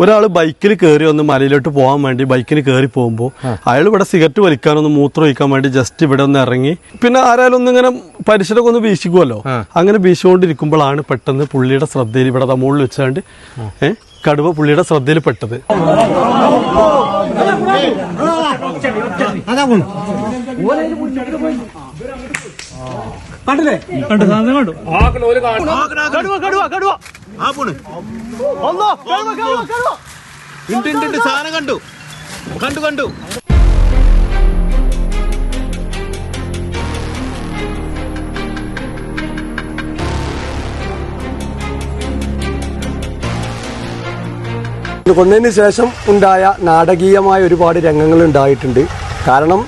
ഒരാൾ ബൈക്കിൽ കയറി ഒന്ന് മലയിലോട്ട് പോകാൻ വേണ്ടി ബൈക്കിന് കയറി പോകുമ്പോൾ അയാൾ ഇവിടെ സിഗരറ്റ് വലിക്കാനൊന്ന് മൂത്രം ഒഴിക്കാൻ വേണ്ടി ജസ്റ്റ് ഇവിടെ ഒന്ന് ഇറങ്ങി പിന്നെ ആരായാലും ഒന്ന് ഇങ്ങനെ പരിസരമൊക്കെ ഒന്ന് വീശിക്കുമല്ലോ അങ്ങനെ വീശുകൊണ്ടിരിക്കുമ്പോഴാണ് പെട്ടെന്ന് പുള്ളിയുടെ ശ്രദ്ധയിൽ ഇവിടെ കടുവ ഉണ്ട് ഉണ്ട് സാധനം കണ്ടു. കണ്ടു കണ്ടു. കൊന്നതിന് ശേഷം ഉണ്ടായ നാടകീയമായ ഒരുപാട് രംഗങ്ങൾ ഉണ്ടായിട്ടുണ്ട്. കാരണം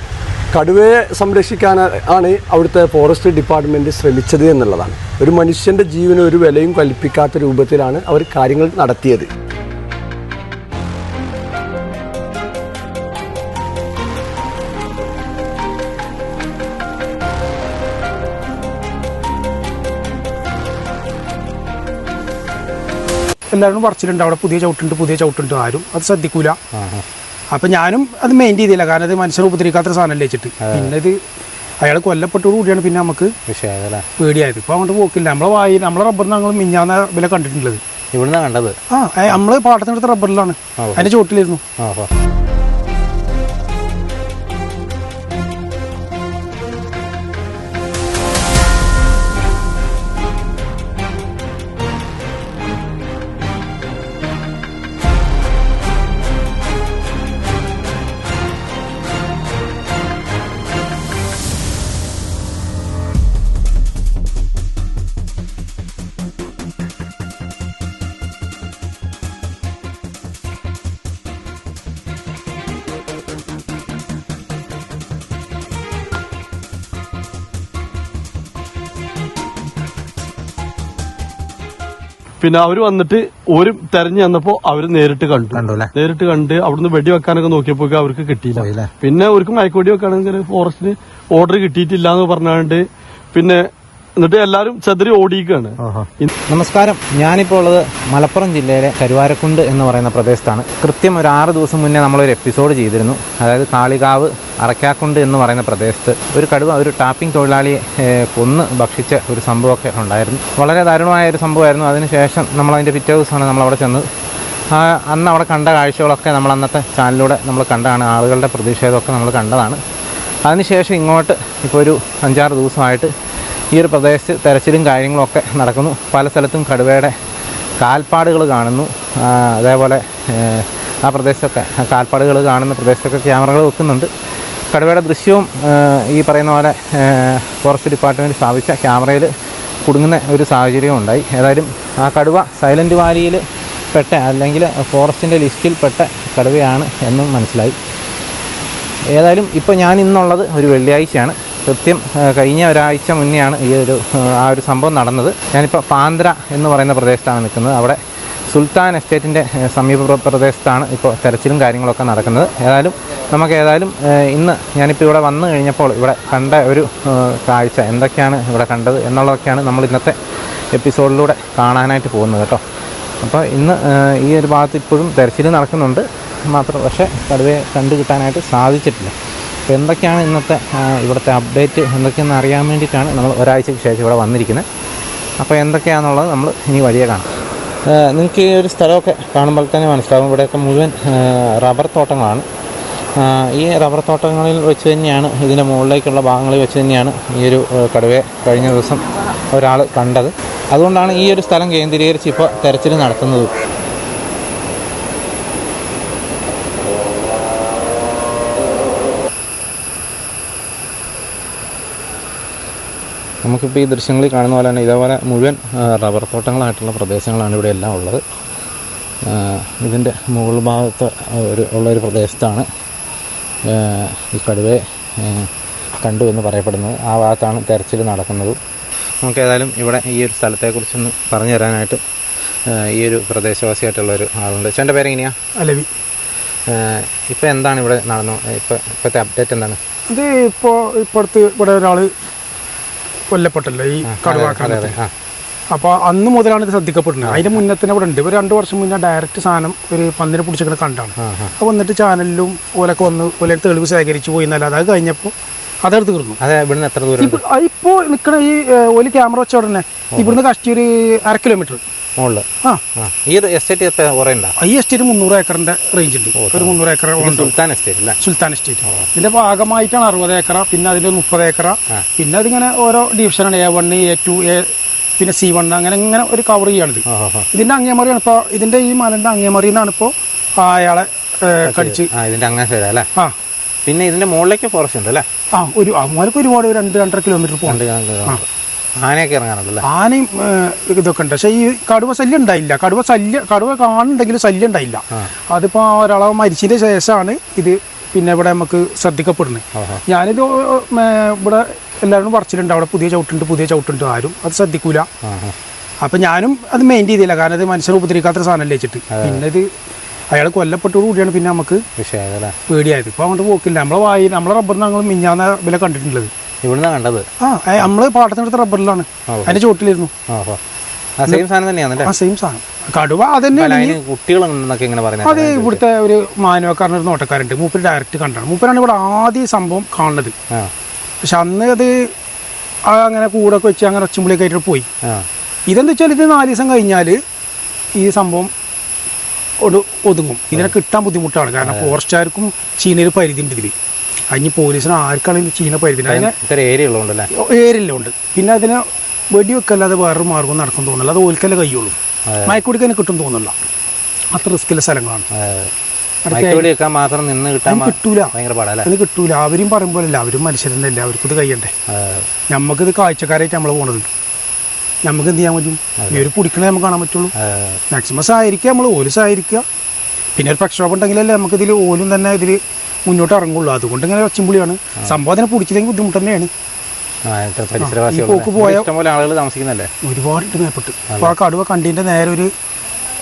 കടുവയെ സംരക്ഷിക്കാൻ ആണ് അവിടുത്തെ ഫോറസ്റ്റ് ഡിപ്പാർട്ട്മെന്റ് ശ്രമിച്ചത് എന്നുള്ളതാണ്. ഒരു മനുഷ്യന്റെ ജീവന് ഒരു വിലയും കൽപ്പിക്കാത്ത രൂപത്തിലാണ് അവർ കാര്യങ്ങൾ നടത്തിയത്. എല്ലാവരും പറിച്ചിട്ടുണ്ട് അവിടെ പുതിയ ചവിട്ടുണ്ട് പുതിയ ചവിട്ടുണ്ട്. ആരും അത് ശ്രദ്ധിക്കൂല. അപ്പൊ ഞാനും അത് മെയിൻ ചെയ്തില്ല. കാരണം അത് മനുഷ്യർ ഉപദ്രവിക്കാത്ത സാധനമല്ലേ വെച്ചിട്ട്. പിന്നെ ഇത് അയാൾ കൊല്ലപ്പെട്ടോട് കൂടിയാണ് പിന്നെ നമുക്ക് പേടിയായത്. ഇപ്പോൾ അങ്ങോട്ട് പോക്കില്ല. നമ്മളെ വായി നമ്മളെ റബ്ബർ ഞങ്ങൾ മിഞ്ഞാന്ന വില കണ്ടിട്ടുള്ളത്. ഇവിടുന്ന് കണ്ടത്? ആ നമ്മൾ പാട്ടത്തിനടുത്ത റബ്ബറിലാണ്. അതിന്റെ ചോട്ടിലിരുന്നു. പിന്നെ അവർ വന്നിട്ട് ഒരു തെരഞ്ഞു വന്നപ്പോ അവർ നേരിട്ട് കണ്ടു. നേരിട്ട് കണ്ട് അവിടുന്ന് വെടി വെക്കാനൊക്കെ നോക്കിയപ്പോ അവർക്ക് കിട്ടിയില്ല? പിന്നെ അവർക്ക് മയക്കുവെടി വെക്കാണെങ്കിൽ ഫോറസ്റ്റിന് ഓർഡർ കിട്ടിയിട്ടില്ല എന്ന് പറഞ്ഞാണ്ട് പിന്നെ എന്നിട്ട് എല്ലാരും ചതിരി ഓടിയിക്കാണ് ഓഹോ നമസ്കാരം. ഞാനിപ്പോൾ ഉള്ളത് മലപ്പുറം ജില്ലയിലെ കരുവാരക്കുണ്ട് എന്ന് പറയുന്ന പ്രദേശത്താണ്. കൃത്യം ഒരു ആറ് ദിവസം മുന്നേ നമ്മളൊരു എപ്പിസോഡ് ചെയ്തിരുന്നു. അതായത് കാളികാവ് അറക്കാക്കുണ്ട് എന്ന് പറയുന്ന പ്രദേശത്ത് ഒരു കടുവ ഒരു ടാപ്പിംഗ് തൊഴിലാളിയെ കൊന്ന് ഭക്ഷിച്ച ഒരു സംഭവമൊക്കെ ഉണ്ടായിരുന്നു. വളരെ ദാരുണമായ ഒരു സംഭവമായിരുന്നു. അതിനുശേഷം നമ്മൾ അതിന്റെ പിറ്റേ ദിവസമാണ് നമ്മളവിടെ ചെന്നത്. ആ, അന്ന് അവിടെ കണ്ട കാഴ്ചകളൊക്കെ നമ്മൾ അന്നത്തെ ചാനലിലൂടെ നമ്മൾ കണ്ടതാണ് ആളുകളുടെ പ്രതിഷേധമൊക്കെ നമ്മൾ കണ്ടതാണ്. അതിനുശേഷം ഇങ്ങോട്ട് ഇപ്പോൾ ഒരു അഞ്ചാറ് ദിവസമായിട്ട് ഈ ഒരു പ്രദേശത്ത് തെരച്ചിലും കാര്യങ്ങളൊക്കെ നടക്കുന്നു. പല സ്ഥലത്തും കടുവയുടെ കാൽപ്പാടുകൾ കാണുന്നു. അതേപോലെ ആ പ്രദേശത്തൊക്കെ കാൽപ്പാടുകൾ കാണുന്ന പ്രദേശത്തൊക്കെ ക്യാമറകൾ വെക്കുന്നുണ്ട്. കടുവയുടെ ദൃശ്യവും ഈ പറയുന്ന പോലെ ഫോറസ്റ്റ് ഡിപ്പാർട്ട്മെന്റ് സ്ഥാപിച്ച ക്യാമറയിൽ കുടുങ്ങുന്ന ഒരു സാഹചര്യം ഉണ്ടായി. ഏതായാലും ആ കടുവ സൈലന്റ് വാലിയിൽ പെട്ട അല്ലെങ്കിൽ ഫോറസ്റ്റിന്റെ ലിസ്റ്റിൽ പെട്ട കടുവയാണ് എന്നും മനസ്സിലായി. ഏതായാലും ഇപ്പോൾ ഞാൻ ഇന്നുള്ളത് ഒരു വെള്ളിയാഴ്ചയാണ്. കൃത്യം കഴിഞ്ഞ ഒരാഴ്ച മുന്നെയാണ് ഈ ഒരു ആ, ഒരു സംഭവം നടന്നത്. ഞാനിപ്പോൾ പാന്ദ്ര എന്ന് പറയുന്ന പ്രദേശത്താണ് നിൽക്കുന്നത്. അവിടെ സുൽത്താൻ എസ്റ്റേറ്റിന്റെ സമീപ പ്ര- പ്രദേശത്താണ് ഇപ്പോൾ തെരച്ചിലും കാര്യങ്ങളൊക്കെ നടക്കുന്നത്. ഏതായാലും നമുക്ക് ഏതായാലും ഇന്ന് ഞാനിപ്പോൾ ഇവിടെ വന്നു കഴിഞ്ഞപ്പോൾ ഇവിടെ കണ്ട ഒരു കാഴ്ച എന്തൊക്കെയാണ് ഇവിടെ കണ്ടത് എന്നുള്ളതൊക്കെയാണ് നമ്മൾ ഇന്നത്തെ എപ്പിസോഡിലൂടെ കാണാനായിട്ട് പോകുന്നത് കേട്ടോ. അപ്പോൾ ഇന്ന് ഈ ഒരു ഭാഗത്ത് ഇപ്പോഴും തെരച്ചിൽ നടക്കുന്നുണ്ട്. മാത്രം പക്ഷേ കടുവയെ കണ്ടു കിട്ടാനായിട്ട് സാധിച്ചിട്ടില്ല. അപ്പോൾ എന്തൊക്കെയാണ് ഇന്നത്തെ ഇവിടുത്തെ അപ്ഡേറ്റ് എന്തൊക്കെയാണെന്ന് അറിയാൻ വേണ്ടിയിട്ടാണ് നമ്മൾ ഒരാഴ്ചയ്ക്ക് ശേഷം ഇവിടെ വന്നിരിക്കുന്നത്. അപ്പോൾ എന്തൊക്കെയാണെന്നുള്ളത് നമ്മൾ ഇനി വഴിയെ കാണാം. നിങ്ങൾക്ക് ഈ ഒരു സ്ഥലമൊക്കെ കാണുമ്പോൾ തന്നെ മനസ്സിലാവും. ഇവിടെയൊക്കെ മുഴുവൻ റബ്ബർ തോട്ടങ്ങളാണ്. ഈ റബ്ബർ തോട്ടങ്ങളിൽ വെച്ച് തന്നെയാണ് ഇതിന്റെ മുകളിലേക്കുള്ള ഭാഗങ്ങളിൽ വെച്ച് തന്നെയാണ് ഈ ഒരു കടുവയെ കഴിഞ്ഞ ദിവസം ഒരാൾ കണ്ടത്. അതുകൊണ്ടാണ് ഈ ഒരു സ്ഥലം കേന്ദ്രീകരിച്ച് ഇപ്പോൾ തെരച്ചിൽ നടത്തുന്നത്. നമുക്കിപ്പോൾ ഈ ദൃശ്യങ്ങളിൽ കാണുന്ന പോലെ തന്നെ ഇതേപോലെ മുഴുവൻ റബ്ബർ തോട്ടങ്ങളായിട്ടുള്ള പ്രദേശങ്ങളാണ് ഇവിടെ എല്ലാം ഉള്ളത്. ഇതിന്റെ മുകൾ ഭാഗത്ത് ഒരു ഉള്ളൊരു പ്രദേശത്താണ് ഈ കടുവയെ കണ്ടു എന്ന് പറയപ്പെടുന്നത്. ആ ഭാഗത്താണ് തെരച്ചിൽ നടക്കുന്നത്. നമുക്ക് ഏതായാലും ഇവിടെ ഈ ഒരു സ്ഥലത്തെക്കുറിച്ചൊന്ന് പറഞ്ഞു തരാനായിട്ട് ഈ ഒരു പ്രദേശവാസിയായിട്ടുള്ള ഒരു ആളുണ്ട്. ചേട്ടന്റെ പേരെങ്ങനെയാ? അലവി. ഇപ്പോൾ എന്താണ് ഇവിടെ നടന്നു? ഇപ്പോൾ ഇപ്പോഴത്തെ അപ്ഡേറ്റ് എന്താണ്? ഇത് ഇപ്പോൾ ഇപ്പോഴത്തെ ഇവിടെ ഒരാൾ കൊല്ലപ്പെട്ടല്ലോ ഈ കടുവാക്കാൻ അപ്പോൾ അന്ന് മുതലാണ് ഇത് ശ്രദ്ധിക്കപ്പെടുന്നത്. അതിന്റെ മുന്നത്തിന് ഇവിടെ ഉണ്ട്. ഒരു രണ്ട് വർഷം മുന്നേ ഡയറക്റ്റ് സാധനം ഒരു പന്നിനെ പിടിച്ചിട്ട് കണ്ടാണ്. അപ്പോൾ വന്നിട്ട് ചാനലിലും ഓലൊക്കെ വന്ന് ഓലെ തെളിവ് ശേഖരിച്ചു പോയി എന്നല്ലാതെ അത് കഴിഞ്ഞപ്പോൾ അതെടുത്ത് തീർന്നു. അതെ ഇവിടുന്ന് എത്ര ദൂരം ഇപ്പോൾ ഇപ്പോ നിൽക്കണ ഈ ഓലി ഒരു ക്യാമറ വെച്ച ഉടനെ ഇവിടുന്ന് കഷ്ടി ഒരു അര കിലോമീറ്റർ. മുകളിൽ ആ. ഈ എസ്റ്റേറ്റ് എത്ര കുറേ ഉണ്ടോ ഈ എസ്റ്റേറ്റ് മുന്നൂറ് ഏക്കറിന്റെ റേഞ്ച് ഉണ്ട്. ഒരു മുന്നൂറ് ഏക്കർ സുൽത്താൻ എസ്റ്റേറ്റ് അല്ലേ? സുൽത്താൻ എസ്റ്റേറ്റ് ഇതിന്റെ ഭാഗമായിട്ടാണ് അറുപത് ഏക്കറ പിന്നെ അതിന്റെ മുപ്പത് ഏക്കറ. പിന്നെ അതിങ്ങനെ ഓരോ ഡിവിഷനാണ് A one A two A പിന്നെ സി വൺ അങ്ങനെ ഇങ്ങനെ ഒരു കവർ ചെയ്യാണിത് ഇതിന്റെ അങ്ങേമറിയാണ് ഇപ്പൊ ഇതിന്റെ ഈ മലന്റെ അങ്ങേമറി എന്നാണ് ഇപ്പോ അയാളെ കടിച്ച്. ഇതിന്റെ അങ്ങനെ സൈഡ് അല്ലേ? ആ. പിന്നെ ഇതിന്റെ മുകളിലേക്ക് ഫോറസ്റ്റ് ഉണ്ട് അല്ലേ ആ ഒരു അവന്മാർക്ക് ഒരുപാട് രണ്ട് രണ്ടര കിലോമീറ്റർ പോകണം. ആനയൊക്കെ ഇറങ്ങാറുണ്ടല്ലേ? ആനയും ഇതൊക്കെ ഉണ്ട്. പക്ഷേ ഈ കടുവ ശല്യം ഉണ്ടായില്ല. കടുവ ശല്യം കടുവ കാണുന്നുണ്ടെങ്കിലും ശല്യം ഉണ്ടായില്ല. അതിപ്പോൾ ഒരാളെ മരിച്ചതിന് ശേഷമാണ് ഇത് പിന്നെ ഇവിടെ നമുക്ക് ശ്രദ്ധിക്കപ്പെടുന്നത്. ഞാനിത് ഇവിടെ എല്ലാവരും പറച്ചിലുണ്ട്. അവിടെ പുതിയ ചവിട്ടുണ്ട് പുതിയ ചവിട്ടുണ്ട്. ആരും അത് ശ്രദ്ധിക്കൂല. അപ്പം ഞാനും അത് മെയിൻ ചെയ്തില്ല. കാരണം ഇത് മനുഷ്യർ ഉപദ്രവിക്കാത്ത സാധനം വെച്ചിട്ട്. പിന്നെ ഇത് അയാൾ കൊല്ലപ്പെട്ടോട് കൂടിയാണ് പിന്നെ നമുക്ക് പേടിയായത്. ഇപ്പോൾ അങ്ങോട്ട് പോക്കില്ല. നമ്മളെ വായി നമ്മളെ റബ്ബർ ഞങ്ങൾ മിഞ്ഞാന്ന വില കണ്ടിട്ടുള്ളത്. ഇവിടുന്ന് കണ്ടത്? ആ നമ്മൾ പാട്ടത്തിനടുത്ത് റബ്ബറിലാണ്. അതിന്റെ ചോട്ടിലിരുന്നു. സെയിം സാധനം തന്നെയാണല്ലേ ആ സെയിം സാധനം. കടുവ അതന്നെ കുട്ടികളുണ്ടെന്നൊക്കെ ഇങ്ങനെ അത് പറയുന്നത് ഇവിടുത്തെ ഒരു മാനവക്കാരൻ ഒരു നോട്ടക്കാരുണ്ട് മൂപ്പര് ഡയറക്റ്റ് കണ്ടാണ്. മൂപ്പരാണ് ഇവിടെ ആദ്യം സംഭവം കാണുന്നത്. പക്ഷെ അന്ന് അത് അങ്ങനെ കൂടൊക്കെ വെച്ച് അങ്ങനെ ഒച്ചുമ്പളിയൊക്കെ ആയിട്ട് പോയി. ഇതെന്ന് വെച്ചാൽ ഇത് നാല് ദിവസം കഴിഞ്ഞാൽ ഈ സംഭവം ഒടുങ്ങും ഒതുങ്ങും. ഇതിനെ കിട്ടാൻ ബുദ്ധിമുട്ടാണ്. കാരണം ഫോറസ്റ്റുകാർക്കും ചീനയിൽ പരിധി ഉണ്ട് ഇതിൽ അതിന് പോലീസിന് ആർക്കാണെങ്കിലും ചീന പരിധി? ഉണ്ട്. അതിനെ പിന്നെ അതിനെ വെടിവെക്കല്ലാതെ വേറൊരു മാർഗം നടക്കും തോന്നില്ല അത് ഓൽക്കല്ലേ കഴിയുള്ളൂ തന്നെ കിട്ടും തോന്നില്ല അത്ര റിസ്ക്കുള്ള സ്ഥലങ്ങളാണ്. കിട്ടൂല. അതിന് കിട്ടൂല. അവരും പറയുമ്പോഴല്ല അവരും മനുഷ്യരല്ല അല്ലേ. അവർക്കിത് കഴിയണ്ടേ. നമുക്കിത് കാഴ്ചക്കാരായിട്ട് നമ്മൾ പോണത്. നമുക്ക് എന്ത് ചെയ്യാൻ പറ്റും? ഈ ഒരു പിടിക്കണേ നമുക്ക് കാണാൻ പറ്റുള്ളൂ. മാക്സിമം സഹായിക്കുക നമ്മൾ ഓൽ സഹായിക്കുക പിന്നെ ഒരു പ്രക്ഷോഭം ഉണ്ടെങ്കിലല്ലേ നമുക്ക് ഇതിൽ ഓലും തന്നെ ഇതിൽ മുന്നോട്ട് ഇറങ്ങുള്ളൂ അതുകൊണ്ട് ഇങ്ങനെ ഒച്ചമ്പുളിയാണ് സംഭവം അതിനെ പിടിച്ചില്ലെങ്കിൽ ബുദ്ധിമുട്ട് തന്നെയാണ്. പോക്ക് പോയ- ആളുകൾ താമസിക്കുന്നല്ലേ ഒരുപാട് മേപ്പെട്ട്. അപ്പോൾ ആ കടുവ കണ്ടിന്റെ നേരെ ഒരു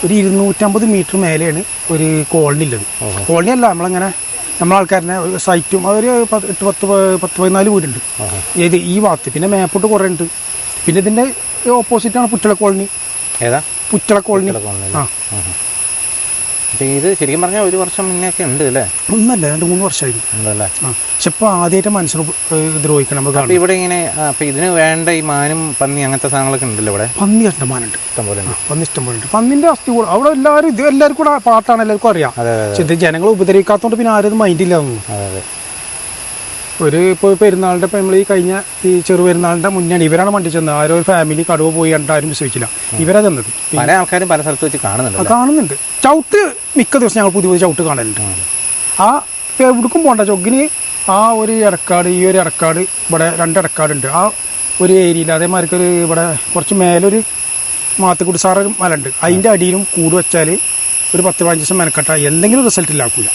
ഒരു ഇരുന്നൂറ്റമ്പത് മീറ്റർ മേലെയാണ് ഒരു കോളനി ഉള്ളത്. കോളനി അല്ല നമ്മളങ്ങനെ നമ്മളെ ആൾക്കാരനെ സൈറ്റും അതൊരു എട്ട് പത്ത് പത്ത് പതിനാല് വീടുണ്ട്. ഏത് ഈ ഭാഗത്ത്. പിന്നെ മേപ്പോട്ട് കുറേ ഉണ്ട്. പിന്നെ ഇതിന്റെ ഓപ്പോസിറ്റാണ് പുറ്റള കോളനി. ഏതാ? പുറ്റള കോളനി. ആ. അപ്പൊ ഇത് ശരിക്കും പറഞ്ഞാൽ ഒരു വർഷം മുന്നേ ഒക്കെ ഉണ്ട് അല്ലേ? ഒന്നല്ല രണ്ട് മൂന്ന് വർഷമായി ഉണ്ടല്ലേ ആ പക്ഷെ ഇപ്പോൾ ആദ്യമായിട്ട് മനുഷ്യർ ദ്രോഹിക്കണം നമ്മൾ അപ്പൊ കാണും. ഇവിടെ ഇങ്ങനെ ആ, അപ്പൊ ഇതിന് വേണ്ട ഈ മാനും പന്നി അങ്ങനത്തെ സാധനങ്ങളൊക്കെ ഉണ്ടല്ലോ ഇവിടെ? പന്നി കണ്ടമാനുണ്ട് ഇഷ്ടംപോലെ ഉണ്ട്. പന്നി ഇഷ്ടം പോലെ ഉണ്ട്. പന്നിന്റെ അസ്ഥി കൂടെ അവിടെ എല്ലാവരും ഇത് എല്ലാവർക്കും കൂടെ പാട്ടാണ് എല്ലാവർക്കും അറിയാം. അതെ അതെ പക്ഷെ ഇത് ജനങ്ങളെ ഉപദ്രവിക്കാത്തതുകൊണ്ട് പിന്നെ ആരും മൈൻഡ് ഇല്ല തോന്നുന്നു. അതെ അതെ. ഒരു ഇപ്പോൾ പെരുന്നാളിന്റെ ഇപ്പം നമ്മൾ ഈ കഴിഞ്ഞ ഈ ചെറുപെരുന്നാളിന്റെ മുന്നാണ് ഇവരാണ് വണ്ടി ചെന്നത്. ആരോ ഒരു ഫാമിലി കടുവ പോയി കണ്ട് ആരും വിശ്വസിക്കില്ല ഇവരാ തന്നത് പല ആൾക്കാരും പല സ്ഥലത്ത് വെച്ച് കാണുന്നുണ്ട് കാണുന്നുണ്ട്. ചവിട്ട് മിക്ക ദിവസം ഞങ്ങൾ പുതിയ പുതിയ ചവിട്ട് കാണലുണ്ട്. ആ എവിടേക്കും പോകണ്ട ചൊഗ്ഗിന് ആ ഒരു ഇടക്കാട് ഈ ഒരു ഇടക്കാട് ഇവിടെ രണ്ട് ഇടക്കാടുണ്ട്. ആ ഒരു ഏരിയയിൽ അതേമാതിരിക്ക് ഒരു ഇവിടെ കുറച്ച് മേലൊരു മാത്തുക്കുടി സാറ് മല ഉണ്ട് അതിന്റെ അടിയിലും കൂട് വെച്ചാൽ ഒരു പത്ത് പതിനഞ്ച് ദിവസം മെനക്കെട്ട. എന്തെങ്കിലും റിസൾട്ട് ഇല്ലാക്കൂല.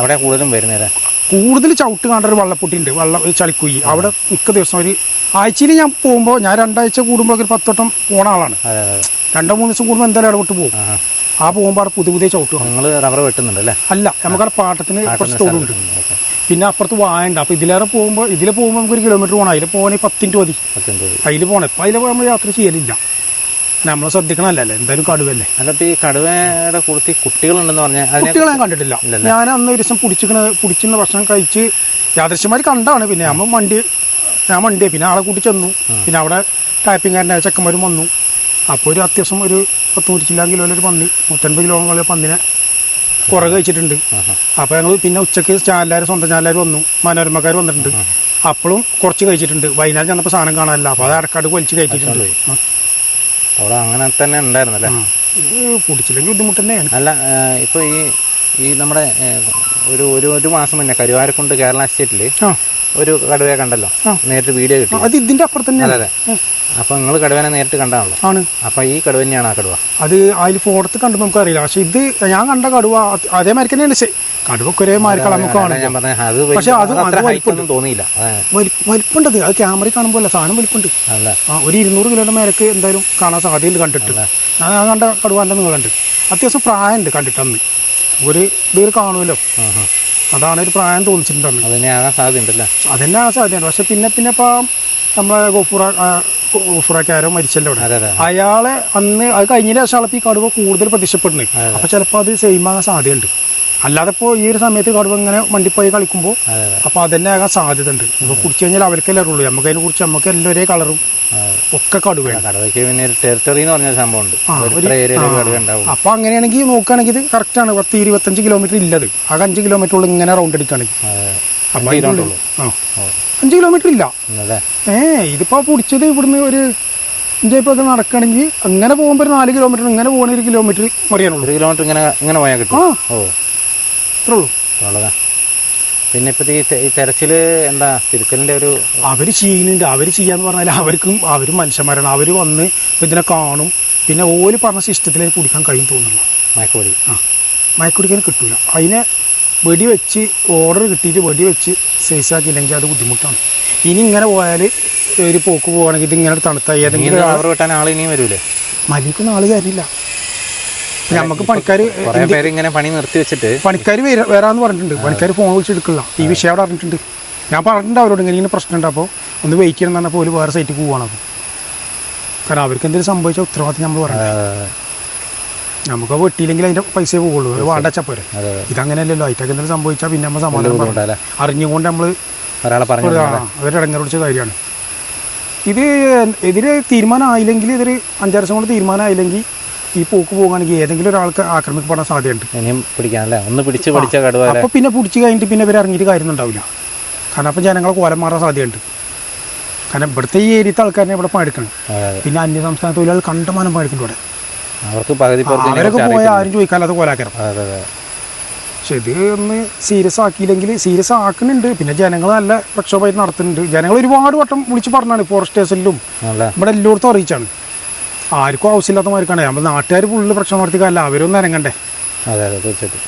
അവിടെ കൂടുതലും വരുന്നല്ലേ കൂടുതൽ ചവിട്ട് കാണേണ്ട ഒരു വള്ളപ്പൊട്ടി ഉണ്ട് വള്ളം ചളിക്കുയി അവിടെ മിക്ക ദിവസം ഒരു ആഴ്ചയിൽ ഞാൻ പോകുമ്പോൾ ഞാൻ രണ്ടാഴ്ച കൂടുമ്പോൾ ഒരു പത്തോട്ടം പോണ ആളാണ്. രണ്ടോ മൂന്ന് ദിവസം കൂടുമ്പോൾ എന്തായാലും ഇടപെട്ട് പോകും. ആ പോകുമ്പോൾ അവിടെ പുതിയ പുതിയ ചവിട്ട് നിങ്ങൾ റബ്ബർ വെട്ടുന്നുണ്ടല്ലേ അല്ല? നമുക്കവിടെ പാട്ടത്തിന് കുറച്ച് തോടുണ്ട്. പിന്നെ അപ്പുറത്ത് വായണ്ട അപ്പോൾ ഇതിലേറെ പോകുമ്പോൾ ഇതിൽ പോകുമ്പോൾ നമുക്ക് ഒരു കിലോമീറ്റർ പോകണം അതിൽ പോകണമെങ്കിൽ പത്തിന്റെ മതി. അതിൽ പോകണം ഇപ്പം അതിൽ പോകുമ്പോൾ യാത്ര ചെയ്യലില്ല. നമ്മൾ ശ്രദ്ധിക്കണമല്ലേ എന്തായാലും കടുവല്ലേ അല്ല ഈ കടുവയുടെ കൂടുതൽ കുട്ടികളുണ്ടെന്ന് പറഞ്ഞാൽ കുട്ടികളെ ഞാൻ കണ്ടിട്ടില്ല. ഞാൻ അന്ന് ഒരു ദിവസം പിടിച്ചിക്കണ പിടിച്ചിരുന്ന ഭക്ഷണം കഴിച്ച് യാദൃശ്യമാര് കണ്ടാണ് പിന്നെ നമ്മൾ വണ്ടി ഞാൻ വണ്ടി പിന്നെ ആളെ കൂട്ടി ചെന്നു. പിന്നെ അവിടെ ടൈപ്പിംഗുകാരന്റെ ചെക്കന്മാരും വന്നു. അപ്പോൾ ഒരു അത്യാവശ്യം ഒരു പത്ത് നൂറ്റിച്ചില്ലാ കിലോ ഒരു പന്നി നൂറ്റൻപത് കിലോ പോലെ പന്നിനെ കുറേ കഴിച്ചിട്ടുണ്ട്. അപ്പോൾ ഞങ്ങൾ പിന്നെ ഉച്ചയ്ക്ക് ചാനലാർ സ്വന്തം ചാനലാർ വന്നു. മനോരമക്കാർ വന്നിട്ടുണ്ട്. അപ്പോഴും കുറച്ച് കഴിച്ചിട്ടുണ്ട്. വൈകുന്നേരം ചെന്നപ്പോൾ സാധനം കാണാനില്ല. അപ്പോൾ അത് അടക്കാട് വലിച്ച് കയറ്റിയിട്ടുണ്ട്. ആ. അവിടെ അങ്ങനെ തന്നെ ഉണ്ടായിരുന്നല്ലേ. ഇത് പിടിച്ചില്ലെങ്കിൽ ബുദ്ധിമുട്ട് തന്നെയാണ്. അല്ല ഇപ്പൊ ഈ ഈ നമ്മുടെ ഒരു ഒരു ഒരു മാസം മുന്നേ കരുവാരക്കുണ്ട് കേരള സ്റ്റേറ്റിൽ ആ. ഒരു കടുവയെ കണ്ടല്ലോ. നേരിട്ട് വീഡിയോ കിട്ടി അത് ഇതിന്റെ അപ്പുറത്തന്നെ അതെ അതെ. അപ്പൊ നിങ്ങൾ കടുവനെ നേരിട്ട് കണ്ടാണല്ലോ. ആണ്. അപ്പൊ ഈ കടുവ തന്നെയാണ് ആ കടുവ. അത് അതിൽ ഫോട്ടത്ത് കണ്ടു നമുക്ക് അറിയില്ല പക്ഷെ ഇത് ഞാൻ കണ്ട കടുവ അതേ അതേമാതിരി തന്നെയാണ്. കടുവക്ക് ഒരേ ഞാൻ പറഞ്ഞ പക്ഷെ അത് തോന്നിയില്ല. വലിപ്പുണ്ട് വലിപ്പുണ്ടത് അത് ക്യാമറ കാണുമ്പോൾ സാധനം വലിപ്പുണ്ട്. ആ ഒരു ഇരുന്നൂറ് കിലോയുടെ മേലേക്ക് എന്തായാലും കാണാൻ സാധ്യതയുണ്ട് കണ്ടിട്ട്. ഞാൻ കണ്ട കടുവ നിങ്ങൾ കണ്ടിട്ട്. അത്യാവശ്യം പ്രായമുണ്ട് കണ്ടിട്ട് അന്ന്. ഒരു ഇത് കാണുമല്ലോ. അതാണ് ഒരു പ്രായം തോന്നിച്ചിട്ടുണ്ടെന്ന് അതിനെ ആകാൻ സാധ്യതയുണ്ടല്ലേ? അതന്നെ ആ സാധ്യതയുണ്ട്. പക്ഷെ പിന്നെ പിന്നെ ഇപ്പം നമ്മളെ ഗോപുറ ഗോഫുറക്കാരോ മരിച്ചല്ലോ. അയാളെ അന്ന് അത് കഴിഞ്ഞ ശേഷം ഈ കടുവ കൂടുതൽ പ്രത്യക്ഷപ്പെടുന്നത്. അപ്പൊ ചിലപ്പോൾ അത് സെയിം ആകാൻ സാധ്യതയുണ്ട്. അല്ലാതെ ഇപ്പോ ഈ ഒരു സമയത്ത് കടുവ ഇങ്ങനെ വണ്ടിപ്പോയി കളിക്കുമ്പോൾ അപ്പൊ അതന്നെ ആകാൻ സാധ്യത ഉണ്ട് കുടിച്ചു കഴിഞ്ഞാൽ അവർക്കല്ലേ ഉള്ളൂ. നമുക്ക് അതിനെ കുറിച്ച് നമുക്ക് എല്ലാം ഒരേ കളറും ഒക്കെ കടുവയാണ് കടുവയ്ക്ക് പിന്നെ ടെറിട്ടറി എന്ന് പറഞ്ഞ സംഭവം ഉണ്ട്. കടുവ ഉണ്ടാവും. അപ്പൊ അങ്ങനെയാണെങ്കിൽ നോക്കുകയാണെങ്കിൽ ഇത് കറക്റ്റ് ആണ്. പത്ത് ഇരുപത്തഞ്ച് കിലോമീറ്റർ ഇല്ലത്. ആകെ അഞ്ച് കിലോമീറ്റർ ഉള്ളിൽ ഇങ്ങനെ റൗണ്ട് അടിക്കുകയാണെങ്കിൽ അഞ്ച് കിലോമീറ്റർ ഇല്ല. ഏ ഇതിപ്പോ പിടിച്ചത് ഇവിടുന്ന് ഒരു ഇപ്പൊ ഇത് നടക്കണമെങ്കിൽ അങ്ങനെ പോകുമ്പോൾ ഒരു നാല് കിലോമീറ്റർ ഇങ്ങനെ പോകണ ഒരു കിലോമീറ്റർ മറിയാനുള്ളൂ കിലോമീറ്റർ ഇങ്ങനെ ഇങ്ങനെ പോയാൽ കിട്ടും. ഓ. ഇത്രേ ഉള്ളൂ. പിന്നെ ഇപ്പത്തെ ഈ തെരച്ചിൽ എന്താ തിരുത്തലിന്റെ ഒരു അവർ ചെയ്യുന്നുണ്ട്. അവർ ചെയ്യാന്ന് പറഞ്ഞാൽ അവർക്കും അവരും മനുഷ്യന്മാരാണ്. അവർ വന്ന് ഇതിനെ കാണും. പിന്നെ ഓൽ പറഞ്ഞ സിസ്റ്റത്തിൽ കുടിക്കാൻ കഴിയും തോന്നുന്നു. മയക്കുപൊടി. ആ. മയക്കുടിക്കാൻ കിട്ടൂല. അതിനെ വെടി വെച്ച് ഓർഡർ കിട്ടിയിട്ട് വെടി വെച്ച് സൈസ് ആക്കിയില്ലെങ്കിൽ അത് ബുദ്ധിമുട്ടാണ്. ഇനി ഇങ്ങനെ പോയാൽ ഒരു പോക്ക് പോവാണെങ്കിൽ ഇത് ഇങ്ങനെ തണുത്ത ഏതെങ്കിലും ആളിനിയും വരൂലേ? മലിക്കൊന്നും ആൾ കാര്യമില്ല നമുക്ക് പണിക്കാർ കുറെ പേര് ഇങ്ങനെ പണി നിർത്തി വെച്ചിട്ട് പണിക്കാർ വരാന്ന് പറഞ്ഞിട്ടുണ്ട്. പണിക്കാർ ഫോൺ വിളിച്ചെടുക്കില്ല ഈ വിഷയം അവിടെ അറിഞ്ഞിട്ടുണ്ട്. ഞാൻ പറഞ്ഞിട്ടുണ്ട് അവരോട് ഇങ്ങനെ ഇങ്ങനെ പ്രശ്നമുണ്ട് അപ്പോൾ ഒന്ന് വെയിറ്റ് ചെയ്യണം എന്ന് പറഞ്ഞപ്പോൾ ഒരു വേറെ സൈറ്റിൽ പോവാണ് അപ്പോൾ കാരണം അവർക്ക് എന്തെങ്കിലും സംഭവിച്ച ഉത്തരവാദിത്തം നമ്മൾ പറഞ്ഞു നമുക്ക് വെട്ടിയില്ലെങ്കിൽ അതിന്റെ പൈസ പോകുള്ളൂ വാണ്ടച്ച വേണ്ട പോരെ. ഇതങ്ങനെയല്ലല്ലോ. അതിറ്റൊക്കെ എന്തെങ്കിലും സംഭവിച്ചാൽ പിന്നെ നമ്മൾ സമാധാനം? അറിഞ്ഞുകൊണ്ട് നമ്മൾ ഒരാളെ പറഞ്ഞു കാര്യമാണ്. ഇത് ഇതിന് തീരുമാനമായില്ലെങ്കിൽ ഇതൊരു അഞ്ചാറ് ദിവസം കൊണ്ട് തീരുമാനമായില്ലെങ്കിൽ ഈ പോക്ക് പോകുകയാണെങ്കിൽ ഏതെങ്കിലും ഒരാൾക്ക് ആക്രമിക്കപ്പെടാൻ സാധ്യതയുണ്ട്. ഇനിയും പിടിക്കാനല്ലേ? ഒന്ന് പിടിച്ച് പിടിച്ച കടുവ അല്ലേ? അപ്പൊ പിന്നെ പിടിച്ച് കഴിഞ്ഞിട്ട് പിന്നെ ഇവർ ഇറങ്ങിയിട്ട് കാര്യമൊന്നും ഉണ്ടാവില്ല. കാരണം അപ്പം ജനങ്ങളെ കോലം മാറാൻ സാധ്യതയുണ്ട്. കാരണം ഇവിടുത്തെ ഈ ഏരിയത്തെ ആൾക്കാരെ ഇവിടെ പണിയെടുക്കണം അതെ. പിന്നെ അന്യ സംസ്ഥാന തൊഴിലാളികൾ കണ്ടമാനം പഠിക്കുന്നുണ്ട് ഇവിടെ അവർക്ക് പകുതി അവരൊക്കെ പോയാൽ ആരും ചോദിക്കാല്ലാതെ കോലാക്കരം. അതെ അതെ പക്ഷെ ഇത് ഒന്ന് സീരിയസ് ആക്കിയില്ലെങ്കിൽ സീരിയസ് ആക്കുന്നുണ്ട്. പിന്നെ ജനങ്ങൾ നല്ല പ്രക്ഷോഭമായിട്ട് നടത്തുന്നുണ്ട്. ജനങ്ങൾ ഒരുപാട് വട്ടം വിളിച്ച് പറഞ്ഞാണ് ഫോറസ്റ്റേഴ്സിലും ഇവിടെ എല്ലായിടത്തും അറിയിച്ചാണ്. ആർക്കും ആവശ്യമില്ലാത്ത മാർക്കാണ് നമ്മൾ നാട്ടുകാർ ഫുള്ള് പ്രശ്നം നടത്തിക്കല്ല അവരൊന്നും ഇറങ്ങണ്ടേ അതെ അതെ തീർച്ചയായിട്ടും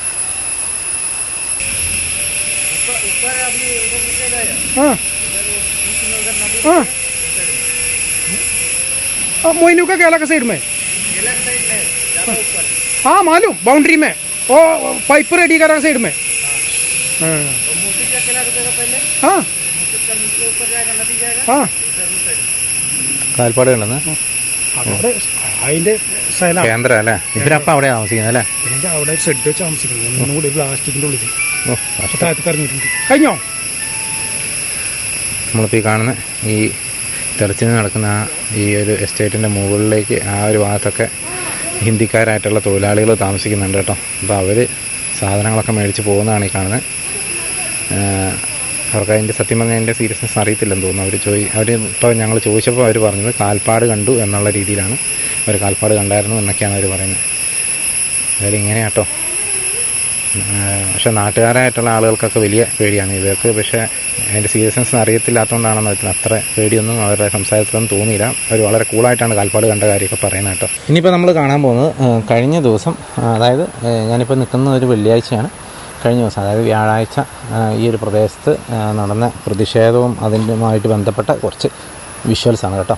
हाँ हाँ हाँ मोइनू का केला का साइड में हाँ मालूम बाउंड्री में वो पाइप रेडी करा साइड में हाँ हाँ हाँ കാൽപ്പാട് ഉണ്ടെന്ന് അവിടെ അതിന്റെ സ്ഥലമാണ് കേന്ദ്രം അല്ലേ ഇവരപ്പം അവിടെ താമസിക്കുന്നത് അല്ലേ? ഇതിന്റെ അവിടെ ഷെഡ് വെച്ച് താമസിക്കുന്നത്. ഒന്നും കൂടി പ്ലാസ്റ്റിക്കിന്റെ ഉള്ളിൽ താഴത്ത് കറങ്ങിയിട്ടുണ്ട് കഴിഞ്ഞോ? നമ്മളിപ്പോൾ ഈ കാണുന്ന ഈ തെറച്ചിൽ നടക്കുന്ന ആ ഈ ഒരു എസ്റ്റേറ്റിന്റെ മുകളിലേക്ക് ആ ഒരു ഭാഗത്തൊക്കെ ഹിന്ദിക്കാരായിട്ടുള്ള തൊഴിലാളികൾ താമസിക്കുന്നുണ്ട് കേട്ടോ. അപ്പോൾ അവർ സാധനങ്ങളൊക്കെ മേടിച്ച് പോകുന്നതാണ് ഈ കാണുന്നത്. അവർക്ക് അതിന്റെ സത്യം പറഞ്ഞാൽ അതിന്റെ സീരിയസ്നെസ് അറിയത്തില്ലെന്ന് തോന്നുന്നു. അവർ ചോദി അവർ ഇപ്പോൾ ഞങ്ങൾ ചോദിച്ചപ്പോൾ അവർ പറഞ്ഞത് കാൽപ്പാട് കണ്ടു എന്നുള്ള രീതിയിലാണ് അവർ കാൽപ്പാട് കണ്ടായിരുന്നു എന്നൊക്കെയാണ് അവർ പറയുന്നത്. അതായത് ഇങ്ങനെയാട്ടോ കേട്ടോ പക്ഷെ നാട്ടുകാരായിട്ടുള്ള ആളുകൾക്കൊക്കെ വലിയ പേടിയാണ്. ഇവർക്ക് പക്ഷേ അതിന്റെ സീരിയസ്നെസ് അറിയത്തില്ലാത്തതുകൊണ്ടാണെന്ന് വെച്ചാൽ അത്ര പേടിയൊന്നും അവരുടെ സംസാരത്തിലൊന്നും തോന്നിയില്ല. അവർ വളരെ കൂളായിട്ടാണ് കാൽപ്പാട് കണ്ട കാര്യമൊക്കെ പറയുന്നത് കേട്ടോ. ഇനിയിപ്പോൾ നമ്മൾ കാണാൻ പോകുന്നത് കഴിഞ്ഞ ദിവസം അതായത് ഞാനിപ്പോൾ നിൽക്കുന്ന ഒരു വെള്ളിയാഴ്ചയാണ്. കഴിഞ്ഞ ദിവസം അതായത് വ്യാഴാഴ്ച ഈ ഒരു പ്രദേശത്ത് നടന്ന പ്രതിഷേധവും അതിന്റെയുമായിട്ട് ബന്ധപ്പെട്ട കുറച്ച് വിഷ്വൽസ് ആണ് കേട്ടോ.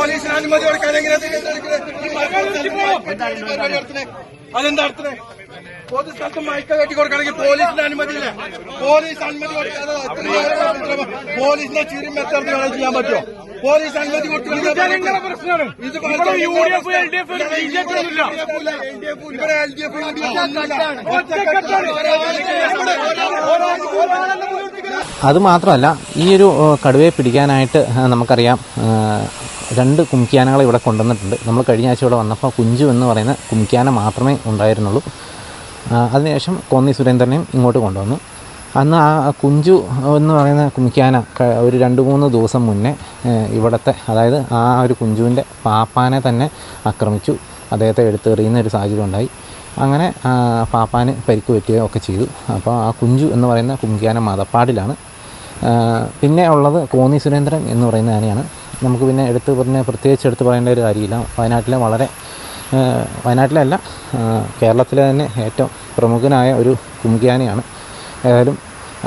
പോലീസിന് അനുമതി കൊടുക്കാൻ എങ്ങനെ അതെന്താ അർത്ഥം പൊതു സ്ഥലത്ത് മയക്ക കെട്ടി കൊടുക്കണമെങ്കിൽ പോലീസിന് അനുമതി ഇല്ല പോലീസ് അനുമതി കൊടുക്കാതെ പോലീസിനെ ചിരി മെത്തർത്തി വേണം ചെയ്യാൻ പറ്റുമോ പോലീസ് അനുമതി കൊടുക്കുന്നത് അത് മാത്രമല്ല ഈ ഒരു കടുവയെ പിടിക്കാനായിട്ട് നമുക്കറിയാം രണ്ട് കുംക്യാനകളെ ഇവിടെ കൊണ്ടുവന്നിട്ടുണ്ട്. നമ്മൾ കഴിഞ്ഞ ആഴ്ച ഇവിടെ വന്നപ്പോൾ കുഞ്ചു എന്ന് പറയുന്ന കുംക്യാന മാത്രമേ ഉണ്ടായിരുന്നുള്ളൂ. അതിനുശേഷം കോന്നി സുരേന്ദ്രനെയും ഇങ്ങോട്ട് കൊണ്ടുവന്നു. അന്ന് ആ കുഞ്ചു എന്ന് പറയുന്ന കുമിക്കാന ഒരു രണ്ട് മൂന്ന് ദിവസം മുന്നേ ഇവിടുത്തെ അതായത് ആ ഒരു കുഞ്ചുവിന്റെ പാപ്പാനെ തന്നെ ആക്രമിച്ചു. അദ്ദേഹത്തെ എടുത്തെറിയുന്ന ഒരു സാഹചര്യം ഉണ്ടായി. അങ്ങനെ പാപ്പാന് പരിക്ക് പറ്റുകയോ ഒക്കെ ചെയ്തു. അപ്പോൾ ആ കുഞ്ചു എന്ന് പറയുന്ന കുമിക്കാന മതപ്പാടിലാണ്. പിന്നെ ഉള്ളത് കോന്നി സുരേന്ദ്രൻ എന്ന് പറയുന്ന ആനയാണ്. നമുക്ക് പിന്നെ എടുത്ത് പറഞ്ഞ് പ്രത്യേകിച്ച് എടുത്ത് പറയേണ്ട ഒരു കാര്യമില്ല. വയനാട്ടിലെ വളരെ വയനാട്ടിലല്ല കേരളത്തിലെ തന്നെ ഏറ്റവും പ്രമുഖനായ ഒരു കുമുകിയാനയാണ് ഏതായാലും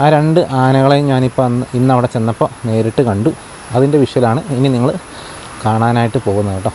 ആ രണ്ട് ആനകളെയും ഞാനിപ്പോൾ അന്ന് ഇന്ന് അവിടെ ചെന്നപ്പോൾ നേരിട്ട് കണ്ടു. അതിന്റെ വിഷ്വലാണ് ഇനി നിങ്ങൾ കാണാനായിട്ട് പോകുന്നത് കേട്ടോ.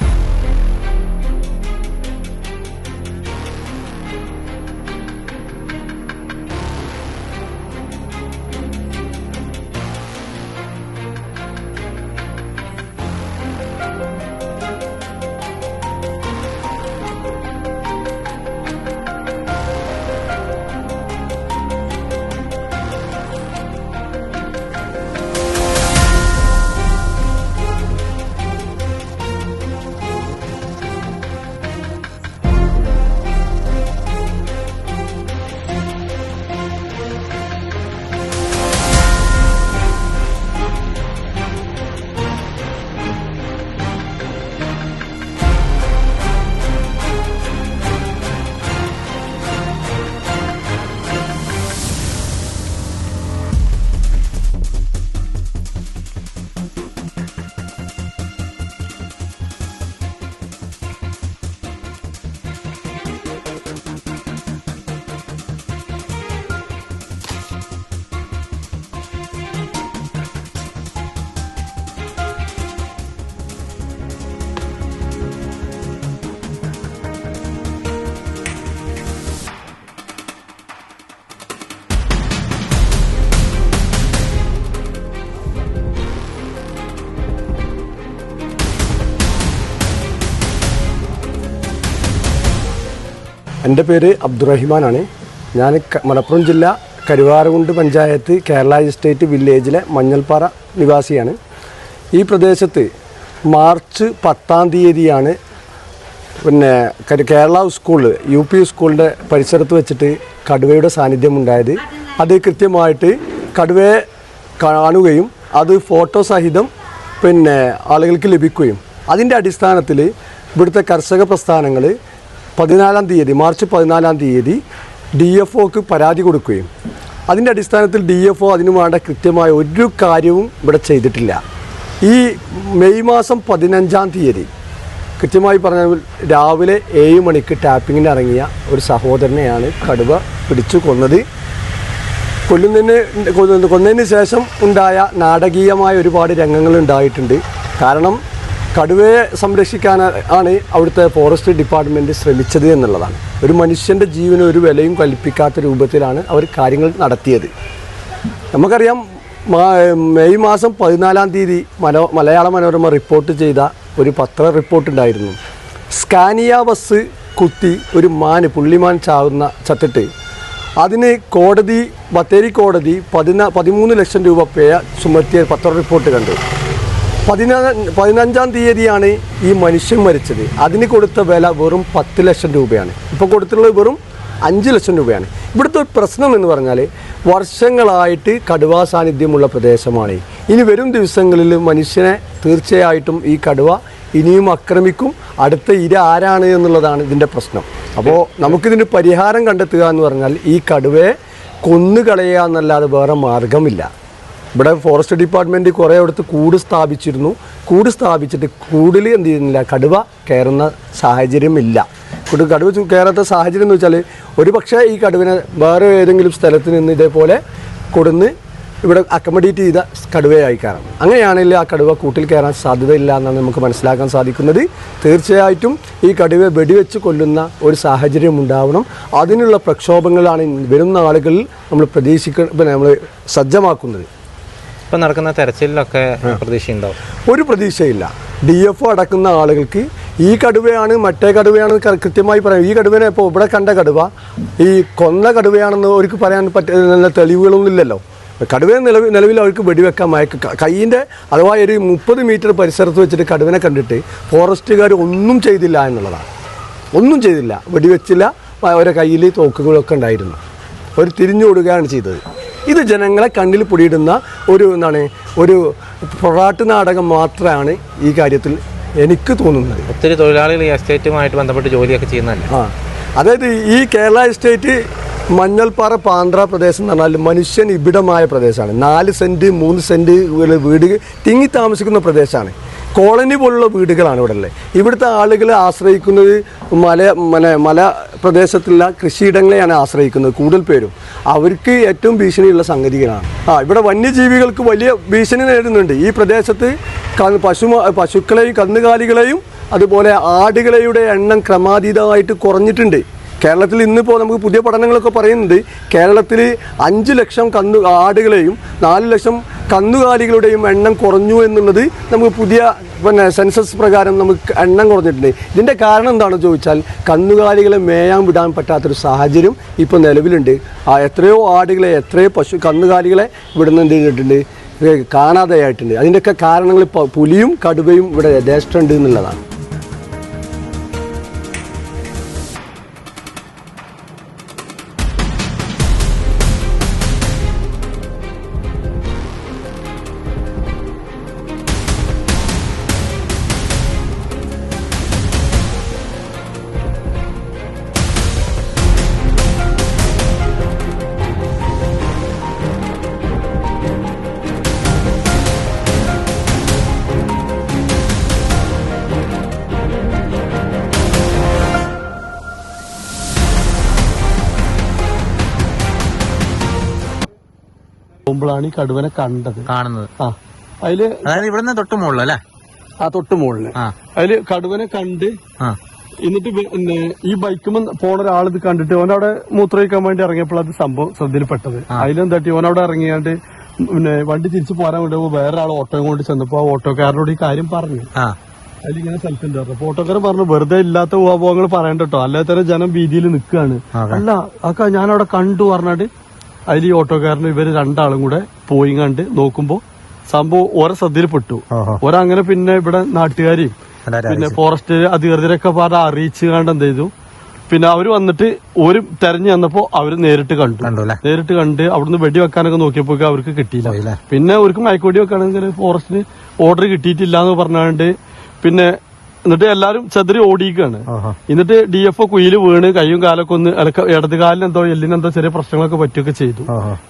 എന്റെ പേര് അബ്ദുറഹിമാനാണ്. ഞാൻ മലപ്പുറം ജില്ല കരുവാരകുണ്ട് പഞ്ചായത്ത് കേരള എസ്റ്റേറ്റ് വില്ലേജിലെ മഞ്ഞൾപ്പാറ നിവാസിയാണ്. ഈ പ്രദേശത്ത് മാർച്ച് പത്താം തീയതിയാണ് പിന്നെ കേരള സ്കൂൾ യു പി സ്കൂളിന്റെ പരിസരത്ത് വെച്ചിട്ട് കടുവയുടെ സാന്നിധ്യം ഉണ്ടായത്. അത് കൃത്യമായിട്ട് കടുവയെ കാണുകയും അത് ഫോട്ടോ സഹിതം പിന്നെ ആളുകൾക്ക് ലഭിക്കുകയും. അതിന്റെ അടിസ്ഥാനത്തിൽ ഇവിടുത്തെ കർഷക പ്രസ്ഥാനങ്ങൾ പതിനാലാം തീയതി മാർച്ച് പതിനാലാം തീയതി ഡി എഫ് ഒക്ക് പരാതി കൊടുക്കുകയും അതിന്റെ അടിസ്ഥാനത്തിൽ ഡി എഫ് ഒ അതിനു വേണ്ട കൃത്യമായ ഒരു കാര്യവും ഇവിടെ ചെയ്തിട്ടില്ല. ഈ മെയ് മാസം പതിനഞ്ചാം തീയതി കൃത്യമായി പറഞ്ഞാൽ രാവിലെ ഏഴ് മണിക്ക് ടാപ്പിങ്ങിന് ഇറങ്ങിയ ഒരു സഹോദരനെയാണ് കടുവ പിടിച്ചു കൊന്നത്. കൊല്ലുന്നതിന് കൊല്ലുന്ന- കൊന്നതിന് ശേഷം ഉണ്ടായ നാടകീയമായ ഒരുപാട് രംഗങ്ങൾ ഉണ്ടായിട്ടുണ്ട്. കാരണം കടുവയെ സംരക്ഷിക്കാൻ ആണ് അവിടുത്തെ ഫോറസ്റ്റ് ഡിപ്പാർട്ട്മെന്റ് ശ്രമിച്ചത് എന്നുള്ളതാണ്. ഒരു മനുഷ്യന്റെ ജീവന് ഒരു വിലയും കൽപ്പിക്കാത്ത രൂപത്തിലാണ് അവർ കാര്യങ്ങൾ നടത്തിയത്. നമുക്കറിയാം മെയ് മാസം പതിനാലാം തീയതി മനോ മലയാള മനോരമ റിപ്പോർട്ട് ചെയ്ത ഒരു പത്ര റിപ്പോർട്ട് ഉണ്ടായിരുന്നു. സ്കാനിയ ബസ് കുത്തി ഒരു മാൻ പുള്ളിമാൻ ചാവുന്ന ചത്തിട്ട്. അതിന് കോടതി ബത്തേരി കോടതി പതിനാ പതിമൂന്ന് ലക്ഷം രൂപ പേയ ചുമത്തിയ പത്ര റിപ്പോർട്ട് കണ്ടു. പതിനാ പതിനഞ്ചാം തീയതിയാണ് ഈ മനുഷ്യൻ മരിച്ചത്. അതിന് കൊടുത്ത വില വെറും പത്ത് ലക്ഷം രൂപയാണ്. ഇപ്പോൾ കൊടുത്തിട്ടുള്ളത് വെറും അഞ്ച് ലക്ഷം രൂപയാണ്. ഇവിടുത്തെ ഒരു പ്രശ്നം എന്ന് പറഞ്ഞാൽ വർഷങ്ങളായിട്ട് കടുവ സാന്നിധ്യമുള്ള പ്രദേശമാണ്. ഇനി വരും ദിവസങ്ങളിൽ മനുഷ്യനെ തീർച്ചയായിട്ടും ഈ കടുവ ഇനിയും ആക്രമിക്കും. അടുത്ത ഇര ആരാണ് എന്നുള്ളതാണ് ഇതിന്റെ പ്രശ്നം. അപ്പോൾ നമുക്കിതിന് പരിഹാരം കണ്ടെത്തുക എന്ന് പറഞ്ഞാൽ ഈ കടുവയെ കൊന്നുകളയുക എന്നല്ലാതെ വേറെ മാർഗമില്ല. ഇവിടെ ഫോറസ്റ്റ് ഡിപ്പാർട്ട്മെന്റ് കുറേ അടുത്ത് കൂട് സ്ഥാപിച്ചിരുന്നു. കൂട് സ്ഥാപിച്ചിട്ട് കൂടിൽ എന്ത് ചെയ്യുന്നില്ല കടുവ കയറുന്ന സാഹചര്യമില്ല കൂട് കടുവ കയറാത്ത സാഹചര്യം എന്ന് വെച്ചാൽ ഒരു പക്ഷേ ഈ കടുവിനെ വേറെ ഏതെങ്കിലും സ്ഥലത്ത് നിന്ന് ഇതേപോലെ കൊടുന്ന് ഇവിടെ അക്കമഡേറ്റ് ചെയ്ത കടുവയായി കയറാം. അങ്ങനെയാണെങ്കിൽ ആ കടുവ കൂട്ടിൽ കയറാൻ സാധ്യതയില്ല എന്നാണ് നമുക്ക് മനസ്സിലാക്കാൻ സാധിക്കുന്നത്. തീർച്ചയായിട്ടും ഈ കടുവയെ വെടിവെച്ച് കൊല്ലുന്ന ഒരു സാഹചര്യം ഉണ്ടാവണം. അതിനുള്ള പ്രക്ഷോഭങ്ങളാണ് വരുന്ന ആളുകളിൽ നമ്മൾ പ്രതീക്ഷിക്ക നമ്മൾ സജ്ജമാക്കുന്നത്. ഇപ്പം നടക്കുന്ന തെരച്ചിലൊക്കെ പ്രതീക്ഷയുണ്ടാവും ഒരു പ്രതീക്ഷയില്ല. ഡി എഫ് അടക്കുന്ന ആളുകൾക്ക് ഈ കടുവയാണ് മറ്റേ കടുവയാണ് കൃത്യമായി പറയാം. ഈ കടുവനെ ഇപ്പോൾ ഇവിടെ കണ്ട കടുവ ഈ കൊന്ന കടുവയാണെന്ന് അവർക്ക് പറയാൻ പറ്റുന്ന നല്ല തെളിവുകളൊന്നും ഇല്ലല്ലോ. കടുവയെ നിലവിൽ നിലവിൽ അവർക്ക് വെടിവെക്കാൻ മയക്ക കയ്യിന്റെ അഥവാ ഒരു മുപ്പത് മീറ്റർ പരിസരത്ത് വെച്ചിട്ട് കടുവനെ കണ്ടിട്ട് ഫോറസ്റ്റുകാർ ഒന്നും ചെയ്തില്ല എന്നുള്ളതാണ്. ഒന്നും ചെയ്തില്ല. വെടിവെച്ചില്ല. അവരെ കയ്യിൽ തോക്കുകളൊക്കെ ഉണ്ടായിരുന്നു. അവർ തിരിഞ്ഞു കൊടുക്കുകയാണ് ചെയ്തത്. ഇത് ജനങ്ങളെ കണ്ണിൽ പൊടിയിടുന്ന ഒരു എന്താണ് ഒരു പൊറാട്ട് നാടകം മാത്രമാണ് ഈ കാര്യത്തിൽ എനിക്ക് തോന്നുന്നത്. ഒത്തിരി തൊഴിലാളികൾ ഈ എസ്റ്റേറ്റുമായിട്ട് ബന്ധപ്പെട്ട് ജോലിയൊക്കെ ചെയ്യുന്നതല്ല? ആ. അതായത് ഈ കേരള എസ്റ്റേറ്റ് മഞ്ഞൾപ്പാറ പാന്ത്ര പ്രദേശം എന്ന് പറഞ്ഞാൽ മനുഷ്യൻ ഇവിടമായ പ്രദേശമാണ്. നാല് സെന്റ് മൂന്ന് സെന്റ് വീട് തിങ്ങി താമസിക്കുന്ന പ്രദേശമാണ്. കോളനി പോലുള്ള വീടുകളാണ് ഇവിടെ ഉള്ളത് ഇവിടുത്തെ ആളുകൾ ആശ്രയിക്കുന്നത് മല മല മല പ്രദേശത്തുള്ള കൃഷിയിടങ്ങളെയാണ് ആശ്രയിക്കുന്നത് കൂടുതൽ പേരും. അവർക്ക് ഏറ്റവും ഭീഷണിയുള്ള സംഗതികളാണ്. ആ ഇവിടെ വന്യജീവികൾക്ക് വലിയ ഭീഷണി നേരിടുന്നുണ്ട്. ഈ പ്രദേശത്ത് പശു പശുക്കളെയും കന്നുകാലികളെയും അതുപോലെ ആടുകളുടെ എണ്ണം ക്രമാതീതമായിട്ട് കുറഞ്ഞിട്ടുണ്ട്. കേരളത്തിൽ ഇന്നിപ്പോൾ നമുക്ക് പുതിയ പഠനങ്ങളൊക്കെ പറയുന്നത് കേരളത്തിൽ അഞ്ച് ലക്ഷം കന്നു ആടുകളെയും നാല് ലക്ഷം കന്നുകാലികളുടെയും എണ്ണം കുറഞ്ഞു എന്നുള്ളത് നമുക്ക് പുതിയ പിന്നെ സെൻസസ് പ്രകാരം നമുക്ക് എണ്ണം കുറഞ്ഞിട്ടുണ്ട്. ഇതിന്റെ കാരണം എന്താണെന്ന് ചോദിച്ചാൽ കന്നുകാലികളെ മേയാൻ വിടാൻ പറ്റാത്തൊരു സാഹചര്യം ഇപ്പോൾ നിലവിലുണ്ട്. ആ എത്രയോ ആടുകളെ എത്രയോ പശു കന്നുകാലികളെ വിടുന്ന എന്ത് ചെയ്തിട്ടുണ്ട് കാണാതെയായിട്ടുണ്ട്. അതിന്റെയൊക്കെ കാരണങ്ങൾ പുലിയും കടുവയും ഇവിടെ ദേശത്തുണ്ട് എന്നുള്ളതാണ്. പോകുമ്പോഴാണ് ഈ കടുവനെ കണ്ടത്. കാണുന്നത്. ആ അതിൽ അതായത് ഇവിടെ നിന്ന് തൊട്ട് മുകളിൽ അല്ലേ? ആ തൊട്ട് മുകളിൽ. ആ. അതിൽ കടുവനെ കണ്ട് എന്നിട്ട് പിന്നെ ഈ ബൈക്കുമ്പോൾ പോണ ഒരാൾ ഇത് കണ്ടിട്ട് ഓനവിടെ മൂത്രമൊഴിക്കാൻ വേണ്ടി ഇറങ്ങിയപ്പോൾ അത് സംഭവം ശ്രദ്ധയിൽപ്പെട്ടത്. അതിലെന്താട്ടി ഓനവിടെ ഇറങ്ങിയാണ്ട് പിന്നെ വണ്ടി തിരിച്ചു പോരാൻ വേണ്ടി വേറെ ആൾ ഓട്ടോയും കൊണ്ട് ചെന്നപ്പോ ആ ഓട്ടോക്കാരനോട് ഈ കാര്യം പറഞ്ഞു. അതിലിങ്ങനെ സ്ഥലത്തുണ്ട് പറഞ്ഞു. അപ്പൊ ഓട്ടോക്കാരൻ പറഞ്ഞു വെറുതെ ഇല്ലാത്ത പോവാ പറയണ്ട കേട്ടോ അല്ലാതെ തന്നെ ജനം വീതിയിൽ നിൽക്കുകയാണ് അല്ല അക്ക ഞാനവിടെ കണ്ടു പറഞ്ഞാണ്ട് അതിൽ ഈ ഓട്ടോക്കാരനും ഇവർ രണ്ടാളും കൂടെ പോയി കണ്ട് നോക്കുമ്പോ സംഭവം ഓരോ ശ്രദ്ധയിൽപ്പെട്ടു. ഓരങ്ങനെ പിന്നെ ഇവിടെ നാട്ടുകാരെയും പിന്നെ ഫോറസ്റ്റ് അധികൃതരൊക്കെ പറഞ്ഞ അറിയിച്ചു കണ്ട് എന്ത് ചെയ്തു. പിന്നെ അവർ വന്നിട്ട് ഒരു തെരഞ്ഞു വന്നപ്പോ അവർ നേരിട്ട് കണ്ടു. കണ്ടു നേരിട്ട് കണ്ട് അവിടുന്ന് വെടി വെക്കാനൊക്കെ നോക്കിയപ്പോ അവർക്ക് കിട്ടിയില്ല. പിന്നെ അവർക്ക് മയക്കോടി വെക്കാണെങ്കിൽ ഫോറസ്റ്റിന് ഓർഡർ കിട്ടിയിട്ടില്ല എന്ന് പറഞ്ഞാണ്ട് പിന്നെ എന്നിട്ട് എല്ലാരും ചെതിരി ഓടിക്കുകയാണ് ഓഹോ എന്നിട്ട് ഡി എഫ് ഒ കുയിൽ വീണ് കയ്യും കാലൊക്കെ ഒന്ന് ഇടത് കാലിനെന്തോ എല്ലിനെന്തോ ചെറിയ പ്രശ്നങ്ങളൊക്കെ പറ്റുകയൊക്കെ ചെയ്തു.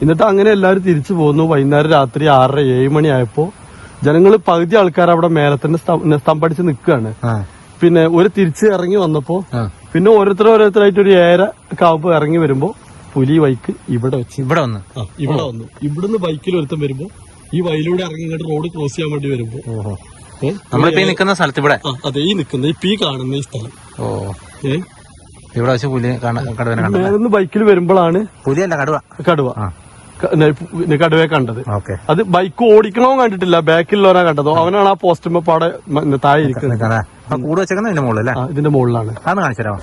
എന്നിട്ട് അങ്ങനെ എല്ലാരും തിരിച്ചു പോന്നു. വൈകുന്നേരം രാത്രി ആറര ഏഴ് മണിയായപ്പോ ജനങ്ങൾ പകുതി ആൾക്കാർ അവിടെ മേലത്തിന്റെ സ്തംഭടിച്ച് നിൽക്കുകയാണ്. പിന്നെ ഒരു തിരിച്ച് ഇറങ്ങി വന്നപ്പോ പിന്നെ ഓരോരുത്തർ ഓരോരുത്തരായിട്ട് ഒരു ഏര കാവുമ്പോ ഇറങ്ങി വരുമ്പോ പുലി ബൈക്ക് ഇവിടെ വെച്ച് ഇവിടെ വന്നു. ഇവിടെ വന്നു. ഇവിടുന്ന് ബൈക്കിൽ ഒരുത്തം വരുമ്പോ ഈ വയലൂടെ ഇറങ്ങി ഇങ്ങോട്ട് റോഡ് ക്രോസ് ചെയ്യാൻ വേണ്ടി വരുമ്പോ? നമ്മളിപ്പോ നിൽക്കുന്ന സ്ഥലത്ത് ഇവിടെ? അതെ ഈ നിക്കുന്ന ഈ പീ കാണുന്ന ഈ സ്ഥലം. ഓ. ഏ? ഇവിടെ വെച്ച് പുലി കടുവനെ കണ്ടത്? ബൈക്കിൽ വരുമ്പോഴാണ് പുലിയല്ല കടുവ. കടുവ. കടുവയെ കണ്ടത്. അത് ബൈക്ക് ഓടിക്കണോ കണ്ടിട്ടില്ല ബാക്കിലുള്ളവരാ കണ്ടതോ. അവനാണ് ആ പോസ്റ്റുമ്പോ പാടെ താഴെ ഇരിക്കുന്നത്. കൂട് വെച്ചേക്കുന്നത് ഇതിന്റെ മുകളിൽ ഇതിന്റെ മുകളിലാണ്. അതൊന്ന് കാണിച്ചു തരാമോ?